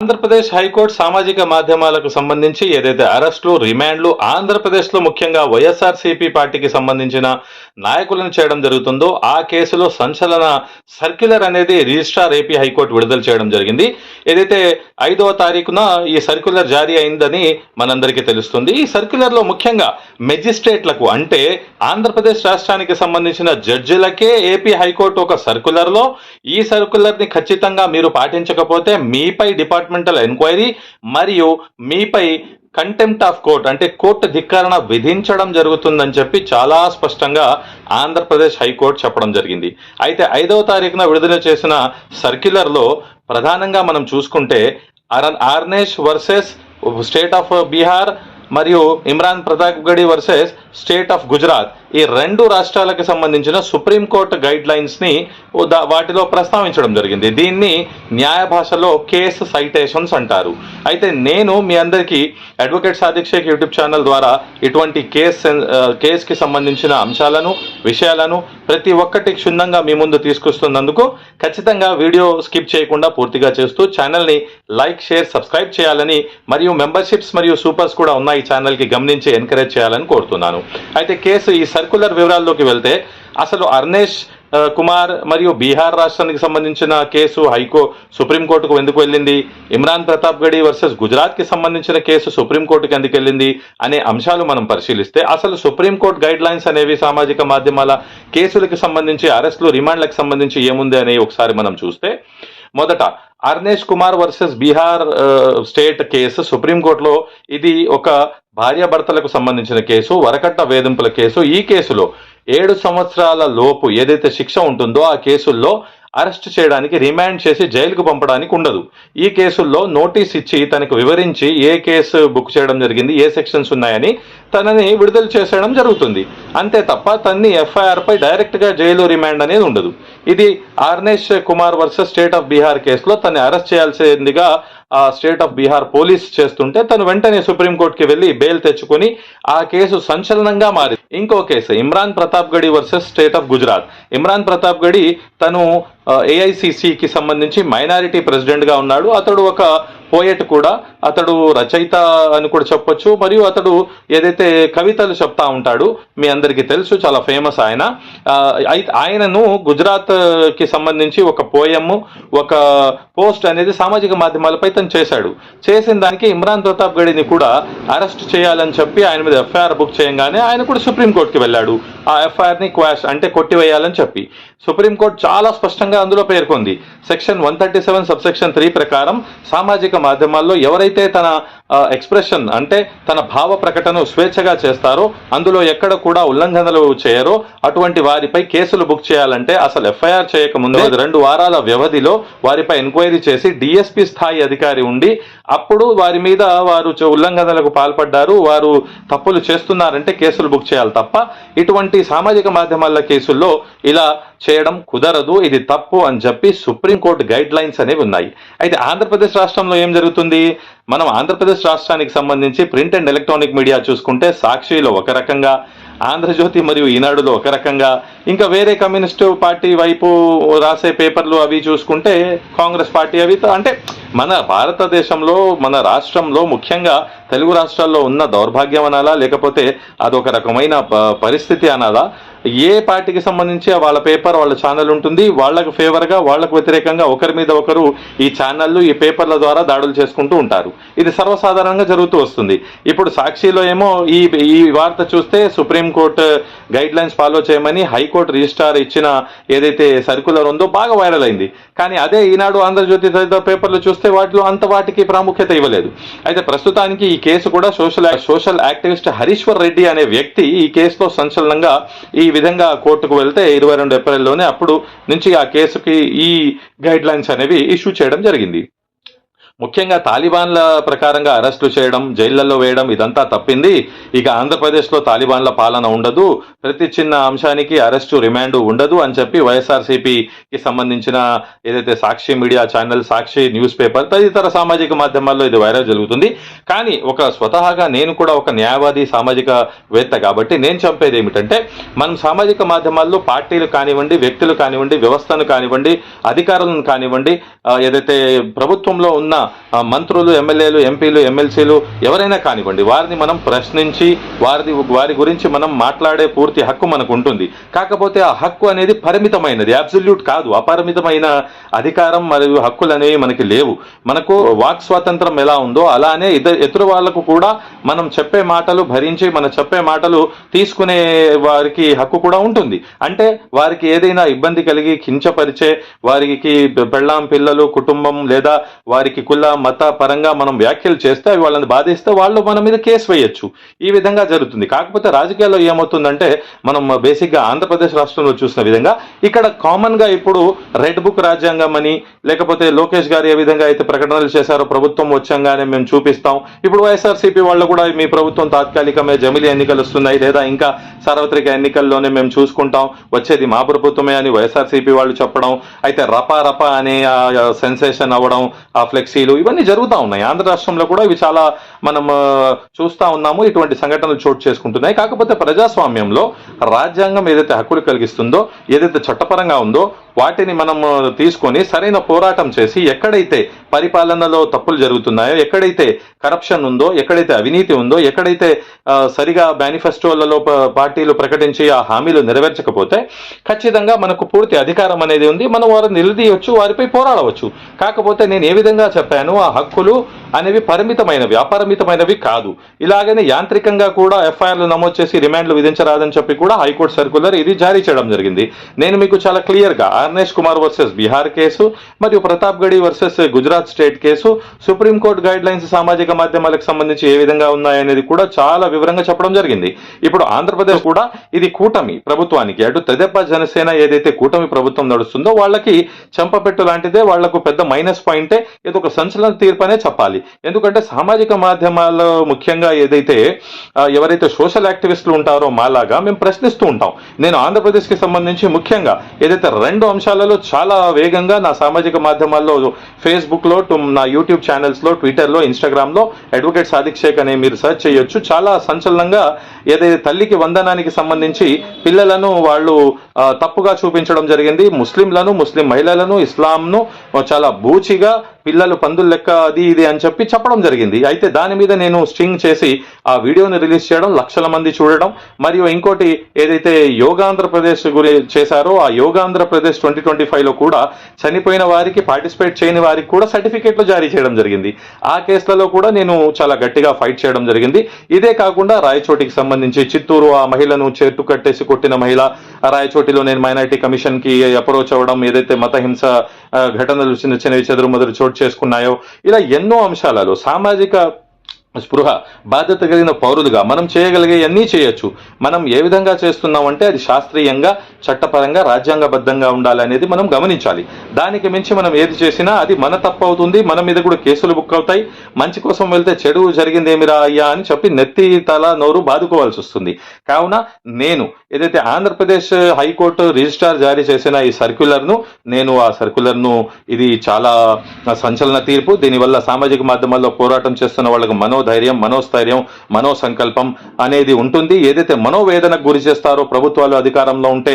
Andhra Pradesh high court సామాజిక మాధ్యమాలకు సంబంధించి ఏదైతే అరెస్టులు రిమాండ్లు ఆంధ్రప్రదేశ్లో ముఖ్యంగా వైఎస్ఆర్సీపీ పార్టీకి సంబంధించిన నాయకులను చేయడం జరుగుతుందో ఆ కేసులో సంచలన సర్క్యులర్ అనేది రిజిస్ట్రార్ ఏపీ హైకోర్టు విడుదల చేయడం జరిగింది. ఏదైతే ఐదవ తారీఖున ఈ సర్క్యులర్ జారీ అయిందని మనందరికీ తెలుస్తుంది. ఈ సర్క్యులర్లో ముఖ్యంగా మెజిస్ట్రేట్లకు అంటే ఆంధ్రప్రదేశ్ రాష్ట్రానికి సంబంధించిన జడ్జిలకే ఏపీ హైకోర్టు ఒక సర్క్యులర్లో. ఈ సర్క్యులర్ని ఖచ్చితంగా మీరు పాటించకపోతే మీపై డిపార్ట్మెంటల్ ఎంక్వైరీ మరియు మీపై కంటెంప్ట్ ఆఫ్ కోర్ట్ అంటే కోర్టు ధిక్కారణ విధించడం జరుగుతుందని చెప్పి చాలా స్పష్టంగా ఆంధ్రప్రదేశ్ హైకోర్టు చెప్పడం జరిగింది. అయితే ఐదవ తారీఖున విడుదల చేసిన సర్క్యులర్లో ప్రధానంగా మనం చూసుకుంటే Aaron Arnesh versus state of Bihar మరియు ఇమ్రాన్ ప్రతాప్ గడి వర్సెస్ స్టేట్ ఆఫ్ గుజరాత్ ఈ రెండు రాష్ట్రాలకు సంబంధించిన సుప్రీంకోర్టు గైడ్ లైన్స్ని వాటిలో ప్రస్తావించడం జరిగింది. దీన్ని న్యాయ భాషలో కేసు సైటేషన్స్ అంటారు. అయితే నేను మీ అందరికీ advocate Sadiq Sheikh YouTube channel ద్వారా ఇటువంటి కేస్ కేసుకి సంబంధించిన అంశాలను విషయాలను ప్రతి ఒక్కటి క్షుణ్ణంగా మీ ముందు తీసుకొస్తున్నందుకు ఖచ్చితంగా వీడియో స్కిప్ చేయకుండా పూర్తిగా చేస్తూ ఛానల్ని లైక్ షేర్ సబ్స్క్రైబ్ చేయాలని మరియు మెంబర్షిప్స్ మరియు సూపర్స్ కూడా ఉన్నాయి ఈ ఛానల్కి గమనించి ఎంకరేజ్ చేయాలని కోరుతున్నాను. అయితే కేసు ఈ సర్కులర్ వివరాల్లోకి వెళ్తే అసలు అర్నేష్ కుమార్ మరియు బీహార్ రాష్ట్రానికి సంబంధించిన కేసు హైకో సుప్రీంకోర్టుకు ఎందుకు వెళ్ళింది? ఇమ్రాన్ ప్రతాప్ గడి వర్సెస్ గుజరాత్కి సంబంధించిన కేసు సుప్రీంకోర్టుకు ఎందుకు వెళ్ళింది? అనే అంశాలు మనం పరిశీలిస్తే అసలు సుప్రీంకోర్టు గైడ్ లైన్స్ అనేవి సామాజిక మాధ్యమాల కేసులకు సంబంధించి అరెస్టులు రిమాండ్లకు సంబంధించి ఏముంది అనేవి ఒకసారి మనం చూస్తే మొదట Arnesh Kumar versus Bihar state case సుప్రీంకోర్టులో ఇది ఒక భార్యాభర్తలకు సంబంధించిన కేసు వరకట్న వేధింపుల కేసు ఈ కేసులో ఏడు సంవత్సరాల లోపు ఏదైతే శిక్ష ఉంటుందో ఆ కేసుల్లో అరెస్ట్ చేయడానికి రిమాండ్ చేసి జైలుకు పంపడానికి ఉండదు. ఈ కేసుల్లో నోటీస్ ఇచ్చి తనకు వివరించి ఏ కేసు బుక్ చేయడం జరిగింది ఏ సెక్షన్స్ ఉన్నాయని తనని విడుదల చేసేయడం జరుగుతుంది. అంతే తప్ప తన్ని ఎఫ్ఐఆర్పై డైరెక్ట్గా జైలు రిమాండ్ అనేది ఉండదు. ఇది Arnesh Kumar versus state of Bihar కేసులో తన్ని అరెస్ట్ చేయాల్సిందిగా ఆ స్టేట్ ఆఫ్ బీహార్ పోలీస్ చేస్తుంటే తను వెంటనే సుప్రీంకోర్టుకి వెళ్ళి బెయిల్ తెచ్చుకొని ఆ కేసు సంచలనంగా మారింది. ఇంకో case Imran Pratap Gadhi versus state of Gujarat. Imran Pratap Gadhi తను ఏఐసిసికి సంబంధించి మైనారిటీ ప్రెసిడెంట్గా ఉన్నాడు. అతడు ఒక పోయట్ కూడా అతడు రచయిత అని కూడా చెప్పొచ్చు. మరియు అతడు ఏదైతే కవితలు చెప్తా ఉంటాడు మీ అందరికీ తెలుసు చాలా ఫేమస్ ఆయన. అయితే ఆయనను గుజరాత్కి సంబంధించి ఒక పోయము ఒక పోస్ట్ అనేది సామాజిక మాధ్యమాలపై తను చేశాడు. చేసిన దానికి ఇమ్రాన్ ప్రతాప్ గడిని కూడా అరెస్ట్ చేయాలని చెప్పి ఆయన మీద ఎఫ్ఐఆర్ బుక్ చేయగానే ఆయన కూడా సుప్రీంకోర్టుకి వెళ్ళాడు. ఆ ఎఫ్ఐఆర్ని క్వాష్ అంటే కొట్టివేయాలని చెప్పి. సుప్రీంకోర్టు చాలా స్పష్టంగా అందులో పేర్కొంది. Section one thirty seven sub section three ప్రకారం సామాజిక మాధ్యమాల్లో ఎవరైతే తన ఎక్స్ప్రెషన్ అంటే తన భావ ప్రకటన స్వేచ్ఛగా చేస్తారో అందులో ఎక్కడ కూడా ఉల్లంఘనలు చేయరో అటువంటి వారిపై కేసులు బుక్ చేయాలంటే అసలు ఎఫ్ఐఆర్ చేయకముందే రెండు వారాల వ్యవధిలో వారిపై ఎంక్వైరీ చేసి డిఎస్పీ స్థాయి అధికారి ఉండి అప్పుడు వారి మీద వారు ఉల్లంఘనలకు పాల్పడ్డారు. వారు తప్పులు చేస్తున్నారంటే కేసులు బుక్ చేయాలి తప్ప ఇటువంటి సామాజిక మాధ్యమాల కేసుల్లో ఇలా చేయడం కుదరదు. ఇది తప్పు అని చెప్పి సుప్రీంకోర్టు గైడ్ లైన్స్ అనేవి ఉన్నాయి. అయితే ఆంధ్రప్రదేశ్ రాష్ట్రంలో ఏం జరుగుతుంది? మనం ఆంధ్రప్రదేశ్ రాష్ట్రానికి సంబంధించి ప్రింట్ అండ్ ఎలక్ట్రానిక్ మీడియా చూసుకుంటే సాక్షిలో ఒక రకంగా ఆంధ్రజ్యోతి మరియు ఈనాడులో ఒక రకంగా. ఇంకా వేరే కమ్యూనిస్టు పార్టీ వైపు రాసే పేపర్లు అవి చూసుకుంటే కాంగ్రెస్ పార్టీ అవి అంటే మన భారతదేశంలో మన రాష్ట్రంలో ముఖ్యంగా తెలుగు రాష్ట్రాల్లో ఉన్న దౌర్భాగ్యం అనాలా లేకపోతే అదొక రకమైన ప- పరిస్థితి అనాలా. ఏ పార్టీకి సంబంధించి వాళ్ళ పేపర్ వాళ్ళ ఛానల్ ఉంటుంది వాళ్ళకు ఫేవర్గా వాళ్ళకు వ్యతిరేకంగా ఒకరి మీద ఒకరు ఈ ఛానళ్ళు ఈ పేపర్ల ద్వారా దాడులు చేసుకుంటూ ఉంటారు. ఇది సర్వసాధారణంగా జరుగుతూ వస్తుంది. ఇప్పుడు సాక్షిలో ఏమో ఈ ఈ వార్త చూస్తే supreme supreme court guidelines follow చేయమని హైకోర్టు రిజిస్ట్రార్ ఇచ్చిన ఏదైతే సర్కులర్ ఉందో బాగా వైరల్ అయింది. కానీ అదే ఈనాడు ఆంధ్రజ్యోతి తదితర పేపర్లు చూస్తే వాటిలో అంత వాటికి ప్రాముఖ్యత ఇవ్వలేదు. అయితే ప్రస్తుతానికి ఈ కేసు కూడా social social activist Harishwar Reddy అనే వ్యక్తి ఈ కేసులో సంచలనంగా ఈ విధంగా కోర్టుకు వెళ్తే ఇరవై రెండు ఏప్రిల్లోనే అప్పుడు నుంచి ఆ కేసుకి ఈ గైడ్ లైన్స్ అనేవి ఇష్యూ చేయడం జరిగింది. ముఖ్యంగా తాలిబాన్ల ప్రకారంగా అరెస్టులు చేయడం జైళ్ళలో వేయడం ఇదంతా తప్పింది. ఇక ఆంధ్రప్రదేశ్లో తాలిబాన్ల పాలన ఉండదు. ప్రతి చిన్న అంశానికి అరెస్టు రిమాండ్ ఉండదు అని చెప్పి వైఎస్ఆర్సీపీకి సంబంధించిన ఏదైతే Sakshi media channel Sakshi news paper తదితర సామాజిక మాధ్యమాల్లో ఇది వైరల్ జరుగుతుంది. కానీ ఒక స్వతహాగా నేను కూడా ఒక న్యాయవాది సామాజిక వేత్త కాబట్టి నేను చంపేది ఏమిటంటే మనం సామాజిక మాధ్యమాల్లో పార్టీలు కానివ్వండి వ్యక్తులు కానివ్వండి వ్యవస్థను కానివ్వండి అధికారులను కానివ్వండి ఏదైతే ప్రభుత్వంలో ఉన్న మంత్రులు ఎమ్మెల్యేలు ఎంపీలు ఎమ్మెల్సీలు ఎవరైనా కానివ్వండి వారిని మనం ప్రశ్నించి వారిది వారి గురించి మనం మాట్లాడే పూర్తి హక్కు మనకు ఉంటుంది కాకపోతే ఆ హక్కు అనేది పరిమితమైనది అబ్సల్యూట్ కాదు. అపరిమితమైన అధికారం మరియు హక్కులు అనేవి మనకి లేవు. మనకు వాక్ స్వాతంత్రం ఎలా ఉందో అలానే ఇతర ఇతరు వాళ్ళకు కూడా మనం చెప్పే మాటలు భరించి మనం చెప్పే మాటలు తీసుకునే వారికి హక్కు కూడా ఉంటుంది. అంటే వారికి ఏదైనా ఇబ్బంది కలిగి కించపరిచే వారికి పెళ్ళాం పిల్లలు కుటుంబం లేదా వారికి కుల మత పరంగా మనం వ్యాఖ్యలు చేస్తే అవి వాళ్ళని బాధిస్తే వాళ్ళు మన మీద కేసు వేయొచ్చు. ఈ విధంగా జరుగుతుంది. కాకపోతే రాజకీయాల్లో ఏమవుతుందంటే మనం బేసిక్గా ఆంధ్రప్రదేశ్ రాష్ట్రంలో చూసిన విధంగా ఇక్కడ కామన్గా ఇప్పుడు రెడ్ బుక్ రాజ్యాంగం అని లేకపోతే లోకేష్ గారు ఏ విధంగా అయితే ప్రకటనలు చేశారో ప్రభుత్వం వచ్చాగానే మేము చూపిస్తాం. ఇప్పుడు వైఎస్ఆర్సీపీ వాళ్ళు కూడా మీ ప్రభుత్వం తాత్కాలికమే జమిలి ఎన్నికలు వస్తున్నాయి లేదా ఇంకా సార్వత్రిక ఎన్నికల్లోనే మేము చూసుకుంటాం. వచ్చేది మా ప్రభుత్వమే అని వైఎస్ఆర్సీపీ వాళ్ళు చెప్పడం అయితే రపా రపా అనే సెన్సేషన్ అవ్వడం ఆ ఫ్లెక్సీలు ఇవన్నీ జరుగుతూ ఉన్నాయి. ఆంధ్ర రాష్ట్రంలో కూడా ఇవి చాలా మనం చూస్తూ చూస్తా ఉన్నాము. ఇటువంటి సంఘటనలు చోటు చేసుకుంటున్నాయి. కాకపోతే ప్రజాస్వామ్యంలో రాజ్యాంగం ఏదైతే హక్కులు కలిగిస్తుందో ఏదైతే చట్టపరంగా ఉందో వాటిని మనం తీసుకొని సరైన పోరాటం చేసి ఎక్కడైతే పరిపాలనలో తప్పులు జరుగుతున్నాయో ఎక్కడైతే కరప్షన్ ఉందో ఎక్కడైతే అవినీతి ఉందో ఎక్కడైతే సరిగా మేనిఫెస్టోలలో పార్టీలు ప్రకటించి ఆ హామీలు నెరవేర్చకపోతే ఖచ్చితంగా మనకు పూర్తి అధికారం అనేది ఉంది. మనం వారిని నిలదీయవచ్చు వారిపై పోరాడవచ్చు. కాకపోతే నేను ఏ విధంగా చెప్పాను ఆ హక్కులు అనేవి పరిమితమైనవి అపరిమితమైనవి కాదు. ఇలాగనే యాంత్రికంగా కూడా ఎఫ్ఐఆర్లు నమోదు చేసి రిమాండ్లు విధించరాదని చెప్పి కూడా హైకోర్టు సర్కులర్ ఇది జారీ చేయడం జరిగింది. నేను మీకు చాలా క్లియర్గా గా కుమార్ వర్సెస్ బీహార్ కేసు మరియు Pratap Gadhi versus Gujarat state case. Supreme court guidelines సామాజిక మాధ్యమాలకు సంబంధించి ఏ విధంగా ఉన్నాయనేది కూడా చాలా వివరంగా చెప్పడం జరిగింది. ఇప్పుడు ఆంధ్రప్రదేశ్ కూడా ఇది కూటమి ప్రభుత్వానికి అటు తెదెప్ప జనసేన ఏదైతే కూటమి ప్రభుత్వం నడుస్తుందో వాళ్ళకి చెంపపెట్టు లాంటిదే వాళ్ళకు పెద్ద మైనస్ పాయింటే ఇది ఒక సంచలన తీర్పు అనే చెప్పాలి. ఎందుకంటే సామాజిక మాధ్యమాల్లో ముఖ్యంగా ఏదైతే ఎవరైతే సోషల్ యాక్టివిస్టులు ఉంటారో మాలాగా మేము ప్రశ్నిస్తూ ఉంటాం. నేను ఆంధ్రప్రదేశ్కి సంబంధించి ముఖ్యంగా ఏదైతే రెండు అంశాలలో చాలా వేగంగా నా సామాజిక మాధ్యమాల్లో ఫేస్బుక్లో నా యూట్యూబ్ ఛానల్స్లో ట్విట్టర్లో లో అడ్వకేట్ సాదిక్ షేక్ అనే మీరు సెర్చ్ చేయొచ్చు. చాలా సంచలనంగా ఏదైతే తల్లికి వందనానికి సంబంధించి పిల్లలను వాళ్ళు తప్పుగా చూపించడం జరిగింది. ముస్లింలను ముస్లిం మహిళలను ఇస్లాంను చాలా బూచిగా పిల్లలు పందుల లెక్క అది ఇది అని చెప్పి చెప్పడం జరిగింది. అయితే దాని మీద నేను స్ట్రింగ్ చేసి ఆ వీడియోని రిలీజ్ చేయడం లక్షల మంది చూడడం మరియు ఇంకోటి ఏదైతే యోగాంధ్రప్రదేశ్ గురి చేశారో ఆ యోగాంధ్రప్రదేశ్ ట్వంటీ ట్వంటీ ఫైవ్లో కూడా చనిపోయిన వారికి పార్టిసిపేట్ చేయని వారికి కూడా సర్టిఫికేట్లు జారీ చేయడం జరిగింది. ఆ కేసులలో కూడా నేను చాలా గట్టిగా ఫైట్ చేయడం జరిగింది. ఇదే కాకుండా రాయచోటికి సంబంధించి చిత్తూరు ఆ మహిళను చేతు కట్టేసి కొట్టిన మహిళ రాయచోటిలో నేను మైనార్టీ కమిషన్కి అప్రోచ్ అవ్వడం ఏదైతే మత హింస ఘటనలు చిన్న చిన్నవి చెదురు మొదలు చోటు చేసుకున్నాయో ఇలా ఎన్నో అంశాలలో సామాజిక స్పృహ బాధ్యత కలిగిన పౌరులుగా మనం చేయగలిగే అన్నీ చేయొచ్చు. మనం ఏ విధంగా చేస్తున్నామంటే అది శాస్త్రీయంగా చట్టపరంగా రాజ్యాంగబద్ధంగా ఉండాలనేది మనం గమనించాలి. దానికి మించి మనం ఏది చేసినా అది మన తప్పు అవుతుంది మన మీద కూడా కేసులు బుక్ అవుతాయి. మంచి కోసం వెళ్తే చెడు జరిగింది ఏమిరా అయ్యా అని చెప్పి నెత్తి తల నోరు బాదుకోవాల్సి వస్తుంది. కావున నేను ఏదైతే ఆంధ్రప్రదేశ్ హైకోర్టు రిజిస్ట్రార్ జారీ చేసిన ఈ సర్క్యులర్ను నేను ఆ సర్క్యులర్ను ఇది చాలా సంచలన తీర్పు. దీనివల్ల సామాజిక మాధ్యమాల్లో పోరాటం చేస్తున్న వాళ్ళకు మనోధైర్యం మనోస్థైర్యం మనో సంకల్పం అనేది ఉంటుంది. ఏదైతే మనోవేదనకు గురి చేస్తారో ప్రభుత్వాలు అధికారంలో ఉంటే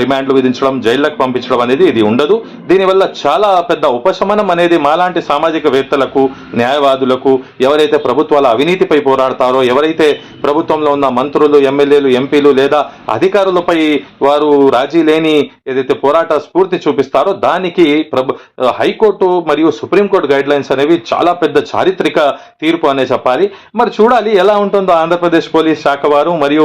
రిమాండ్లు విధించడం జైళ్ళకు పంపించడం అనేది ఇది ఉండదు. దీనివల్ల చాలా పెద్ద ఉపశమనం అనేది మాలాంటి సామాజిక వేత్తలకు న్యాయవాదులకు ఎవరైతే ప్రభుత్వాల అవినీతిపై పోరాడతారో ఎవరైతే ప్రభుత్వంలో ఉన్న మంత్రులు ఎమ్మెల్యేలు ఎంపీలు లేదా అధికారులపై వారు రాజీ లేని ఏదైతే పోరాట స్ఫూర్తి చూపిస్తారో దానికి ప్రభు హైకోర్టు మరియు సుప్రీంకోర్టు గైడ్ లైన్స్ అనేవి చాలా పెద్ద చారిత్రక తీర్పు అనే చెప్పాలి. మరి చూడాలి ఎలా ఉంటుందో ఆంధ్రప్రదేశ్ పోలీస్ శాఖ వారు మరియు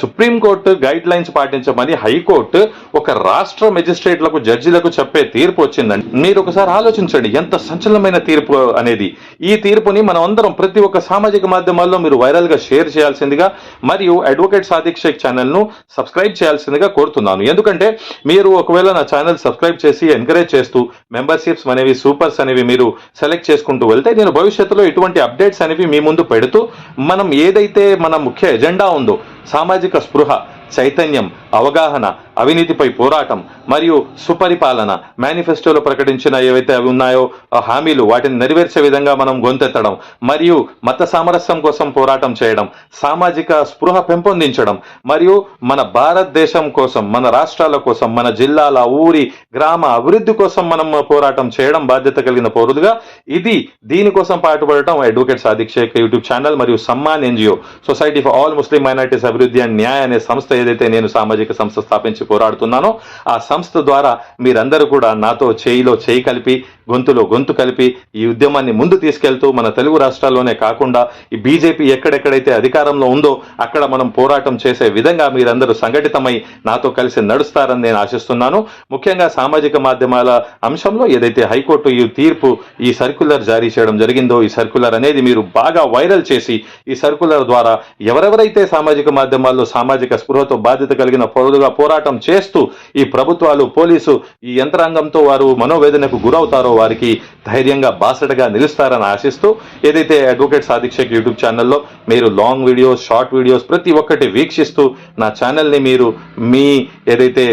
సుప్రీంకోర్టు గైడ్ లైన్స్ పాటించమని హైకోర్టు ఒక రాష్ట్ర మెజిస్ట్రేట్లకు జడ్జిలకు చెప్పే తీర్పు వచ్చిందండి. మీరు ఒకసారి ఆలోచించండి ఎంత సంచలనమైన తీర్పు అనేది. ఈ తీర్పుని మనం అందరం ప్రతి ఒక్క సామాజిక మాధ్యమాల్లో మీరు వైరల్గా షేర్ చేయాల్సిందిగా మరియు అడ్వకేట్ సాదిక్ షేక్ ఛానల్ను సబ్స్క్రైబ్ చేయాల్సిందిగా కోరుతున్నాను. ఎందుకంటే మీరు ఒకవేళ నా ఛానల్ సబ్స్క్రైబ్ చేసి ఎంకరేజ్ చేస్తూ మెంబర్షిప్స్ అనేవి సూపర్స్ అనేవి మీరు సెలెక్ట్ చేసుకుంటూ వెళ్తే నేను భవిష్యత్తులో ఇటువంటి అప్డేట్స్ అనేవి మీ ముందు పెడుతూ మనం ఏదైతే మన ముఖ్య ఎజెండా ఉందో సామాజిక స్పృహ చైతన్యం అవగాహన అవినీతిపై పోరాటం మరియు సుపరిపాలన మేనిఫెస్టోలో ప్రకటించిన ఏవైతే అవి ఉన్నాయో ఆ హామీలు వాటిని నెరవేర్చే విధంగా మనం గొంతెత్తడం మరియు మత సామరస్యం కోసం పోరాటం చేయడం సామాజిక స్పృహ పెంపొందించడం మరియు మన భారతదేశం కోసం మన రాష్ట్రాల కోసం మన జిల్లాల ఊరి గ్రామ అభివృద్ధి కోసం మనం పోరాటం చేయడం బాధ్యత కలిగిన పౌరులుగా ఇది దీనికోసం పాటుపడటం advocate Sadiq Sheikh YouTube channel మరియు Samman NGO society for all Muslim minorities అభివృద్ధి అండ్ న్యాయ అనే సంస్థ ఏదైతే నేను సామాజిక సంస్థ స్థాపించి పోరాడుతున్నానో. ఆ సంస్థ ద్వారా మీరందరూ కూడా నాతో చేయిలో చేయి కలిపి గొంతులో గొంతు కలిపి ఈ ఉద్యమాన్ని ముందు తీసుకెళ్తూ మన తెలుగు రాష్ట్రాల్లోనే కాకుండా ఈ బీజేపీ ఎక్కడెక్కడైతే అధికారంలో ఉందో అక్కడ మనం పోరాటం చేసే విధంగా మీరందరూ సంఘటితమై నాతో కలిసి నడుస్తారని నేను ఆశిస్తున్నాను. ముఖ్యంగా సామాజిక మాధ్యమాల అంశంలో ఏదైతే హైకోర్టు ఈ తీర్పు ఈ సర్క్యులర్ జారీ చేయడం జరిగిందో ఈ సర్క్యులర్ అనేది మీరు బాగా వైరల్ చేసి ఈ సర్క్యులర్ ద్వారా ఎవరెవరైతే సామాజిక మాధ్యమాల్లో సామాజిక స్పృహతో బాధ్యత కలిగిన పౌరులుగా పోరాటం చేస్తూ ఈ ప్రభుత్వాలు పోలీసు ఈ యంత్రాంగంతో వారు మనోవేదనకు గురవుతారో వారికి ధైర్యంగా బాసటగా నిలుస్తారని ఆశిస్తూ ఏదైతే అడ్వకేట్ సాధిక్షక్ యూట్యూబ్ ఛానల్లో మీరు లాంగ్ వీడియోస్ షార్ట్ వీడియోస్ ప్రతి ఒక్కటి వీక్షిస్తూ నా ఛానల్ని మీరు మీ ఏదైతే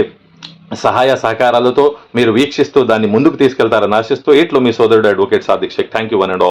సహాయ సహకారాలతో మీరు వీక్షిస్తూ దాన్ని ముందుకు తీసుకెళ్తారని ఆశిస్తూ ఇట్లు మీ సోదరుడు advocate సాధిక్షక్ thank you one and all